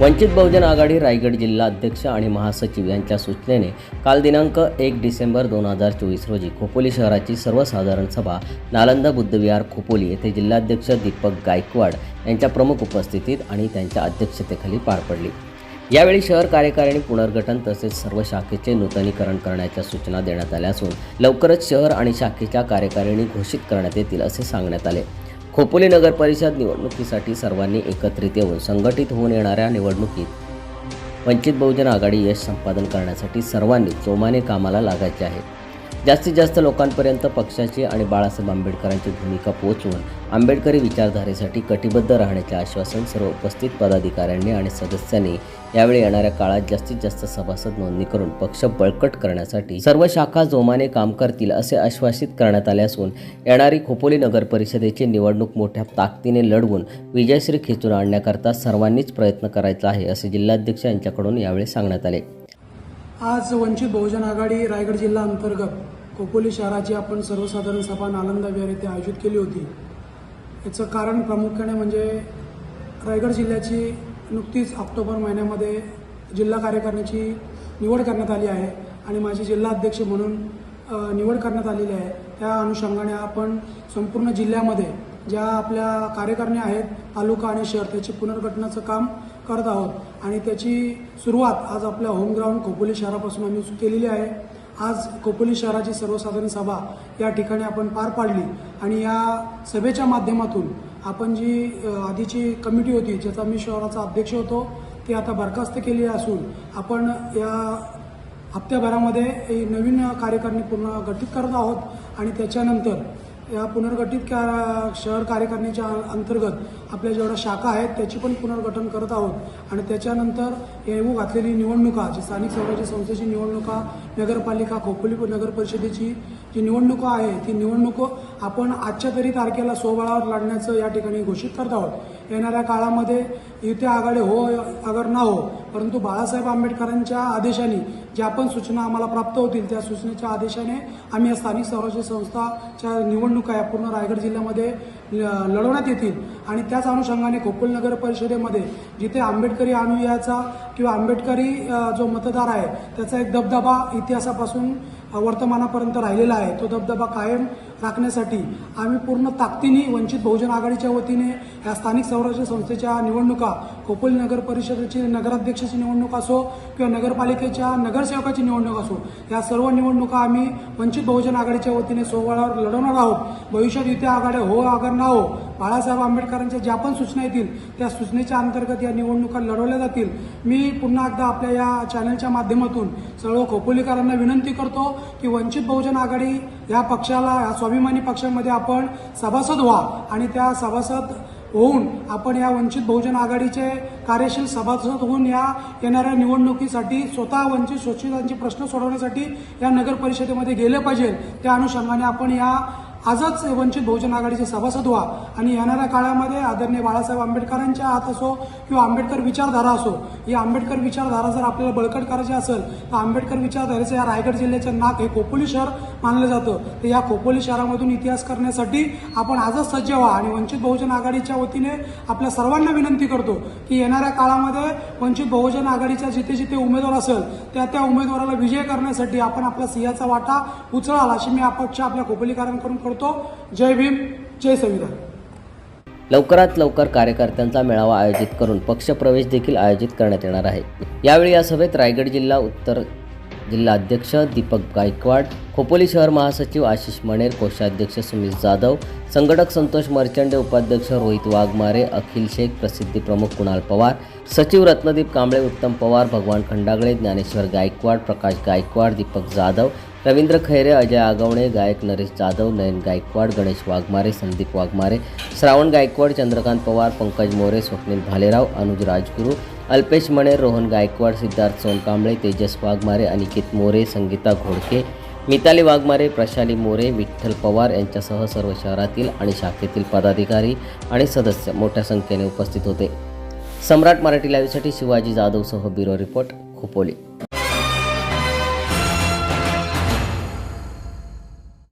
वंचित बहुजन आघाडी रायगड जिल्हा अध्यक्ष आणि महासचिव यांच्या सूचनेने काल दिनांक एक डिसेंबर दोन हजार चोवीस रोजी खोपोली शहराची सर्वसाधारण सभा नालंदा बुद्धविहार खोपोली येथे जिल्हाध्यक्ष दीपक गायकवाड यांच्या प्रमुख उपस्थितीत आणि त्यांच्या अध्यक्षतेखाली पार पडली. यावेळी शहर कार्यकारिणी पुनर्गठन तसेच सर्व शाखेचे नूतनीकरण करण्याच्या सूचना देण्यात आल्या असून लवकरच शहर आणि शाखेच्या कार्यकारिणी घोषित करण्यात येतील असे सांगण्यात आले. खोपोली नगर परिषद निवडणुकीसाठी सर्वांनी एकत्रित येऊन संघटित होऊन येणाऱ्या निवडणुकीत वंचित बहुजन आघाडी यश संपादन करण्यासाठी सर्वांनी जोमाने कामाला लागायचे आहे. जास्तीत जास्त लोकांपर्यंत पक्षाची आणि बाळासाहेब आंबेडकरांची भूमिका पोहोचवून आंबेडकरी विचारधारेसाठी कटिबद्ध राहण्याचे आश्वासन सर्व उपस्थित पदाधिकाऱ्यांनी आणि सदस्यांनी यावेळी येणाऱ्या काळात जास्तीत जास्त सभासद नोंदणी करून पक्ष बळकट करण्यासाठी सर्व शाखा जोमाने काम करतील असे आश्वासित करण्यात आले असून येणारी खोपोली नगर परिषदेची निवडणूक मोठ्या ताकदीने लढवून विजयश्री खेचून आणण्याकरता सर्वांनीच प्रयत्न करायचा आहे असे जिल्हाध्यक्ष यांच्याकडून यावेळी सांगण्यात आले. आज वंचित बहुजन आघाडी रायगड जिल्हा अंतर्गत खोपोली शहराची आपण सर्वसाधारण सभा नालंदा विहार येथे आयोजित केली होती. याचं कारण प्रामुख्याने म्हणजे रायगड जिल्ह्याची नुकतीच ऑक्टोबर महिन्यामध्ये जिल्हा कार्यकारिणीची निवड करण्यात आली आहे आणि माझे जिल्हा अध्यक्ष म्हणून निवड करण्यात आलेली आहे. त्या अनुषंगाने आपण संपूर्ण जिल्ह्यामध्ये ज्या आपल्या कार्यकारिणी आहेत तालुका आणि शहर त्याची पुनर्गठनाचं काम करत आहोत. आणि त्याची सुरुवात आज आपल्या होम ग्राउंड खोपोली शहरापासून आम्ही केलेली आहे. आज खोपोली शहराची सर्वसाधारण सभा या ठिकाणी आपण पार पाडली आणि या सभेच्या माध्यमातून आपण जी आधीची कमिटी होती ज्याचा मी शहराचा अध्यक्ष होतो ती आता बरखास्त केली असून आपण या हप्त्याभरामध्ये नवीन कार्यकारिणी पूर्ण गठीत करत आहोत आणि त्याच्यानंतर या पुनर्गठित शहर कार्यकारिणीच्या अंतर्गत आपल्या जेवढ्या शाखा आहेत त्याची पण पुनर्गठन करत आहोत. आणि त्याच्यानंतर येऊ घातलेली निवडणुका जी स्थानिक स्वराज्य संस्थेची निवडणुका नगरपालिका खोपोली नगर परिषदेची जी निवडणुका आहे ती निवडणूक आपण आजच्या तरी तारखेला स्वबळावर लढण्याचं या ठिकाणी घोषित करत आहोत. येणाऱ्या काळामध्ये युती आघाडी हो अगर ना हो परंतु बाळासाहेब आंबेडकरांच्या आदेशाने ज्या पण सूचना आम्हाला प्राप्त होतील त्या सूचनेच्या आदेशाने आम्ही या स्थानिक स्वराज्य संस्थाच्या निवडणुका या पूर्ण रायगड जिल्ह्यामध्ये ल- लढवण्यात येतील. आणि त्याच अनुषंगाने खोपोली नगर परिषदेमध्ये जिथे आंबेडकरी अनुयायाचा किंवा आंबेडकरी जो मतदार आहे त्याचा एक दबदबा इतिहासापासून वर्तमानापर्यंत राहिलेला आहे. तो दबदबा कायम राखण्यासाठी आम्ही पूर्ण ताकदीने वंचित बहुजन आघाडीच्या वतीने या स्थानिक स्वराज्य संस्थेच्या निवडणुका खोपोली नगर परिषदेची नगराध्यक्षाची निवडणूक असो किंवा नगरपालिकेच्या नगरसेवकाची निवडणूक असो या सर्व निवडणुका आम्ही वंचित बहुजन आघाडीच्या वतीने सोहळ्यावर लढवणार आहोत. भविष्यात युती आघाड्या हो आघाड ना हो बाळासाहेब आंबेडकरांच्या ज्या पण सूचना येतील त्या सूचनेच्या अंतर्गत या निवडणुका लढवल्या जातील. मी पुन्हा एकदा आपल्या या चॅनलच्या माध्यमातून सर्व खोपोलीकरांना विनंती करतो की वंचित बहुजन आघाडी या पक्षाला या स्वाभिमानी पक्षामध्ये आपण सभासद व्हा आणि त्या सभासद होऊन आपण या वंचित बहुजन आघाडीचे कार्यशील सभासद होऊन या येणाऱ्या निवडणुकीसाठी स्वतः वंचित शोषितांचे प्रश्न सोडवण्यासाठी या नगर परिषदेमध्ये गेले पाहिजे. त्या अनुषंगाने आपण या आजच वंचित बहुजन आघाडीचे सभासद व्हा आणि येणाऱ्या काळामध्ये आदरणीय बाळासाहेब आंबेडकरांच्या हात असो किंवा आंबेडकर विचारधारा असो ही आंबेडकर विचारधारा जर आपल्याला बळकट करायची असेल तर आंबेडकर विचारधारेचं या रायगड जिल्ह्याचं नाक हे खोपोली शहर मानलं जातं. तर या खोपोली शहरामधून इतिहास करण्यासाठी आपण आजच सज्ज व्हा आणि वंचित बहुजन आघाडीच्या वतीने आपल्या सर्वांना विनंती करतो की येणाऱ्या काळामध्ये वंचित बहुजन आघाडीच्या जिथे जिथे उमेदवार असेल त्या त्या उमेदवाराला विजय करण्यासाठी आपण आपला सिंहाचा वाटा उचळाल अशी मी अपेक्षा आपल्या खोपोलीकरांकडून करतो. जय भीम जय संविधान. लवकरात लवकर कार्यकर्त्यांचा मेळावा आयोजित करून पक्षप्रवेश देखील आयोजित करण्यात येणार आहे. यावेळी या सभेत रायगड जिल्हा उत्तर जिल्हा अध्यक्ष दीपक गायकवाड खोपोली शहर महासचिव आशिष मणेर कोषाध्यक्ष सुमित जाधव संघटक संतोष मर्चंडे उपाध्यक्ष रोहित वाघमारे अखिल शेख प्रसिद्धी प्रमुख कुणाल पवार सचिव रत्नदीप कांबळे उत्तम पवार भगवान खंडागळे ज्ञानेश्वर गायकवाड प्रकाश गायकवाड दीपक जाधव रवींद्र खैरे अजय आगवणे गायक नरेश जाधव नयन गायकवाड गणेश वाघमारे संदीप वाघमारे श्रावण गायकवाड चंद्रकांत पवार पंकज मोरे स्वप्नील भालेराव अनुज राजगुरू अल्पेश मणे रोहन गायकवाड सिद्धार्थ सोनकांबळे तेजस वाघमारे अनिकेत मोरे संगीता घोडके मिताली वाघमारे प्रशाली मोरे विठ्ठल पवार यांच्यासह सर्व शहरातील आणि शाखेतील पदाधिकारी आणि सदस्य मोठ्या संख्येने उपस्थित होते. सम्राट मराठी लाईव्हसाठी शिवाजी जाधवसह ब्युरो रिपोर्ट खोपोली.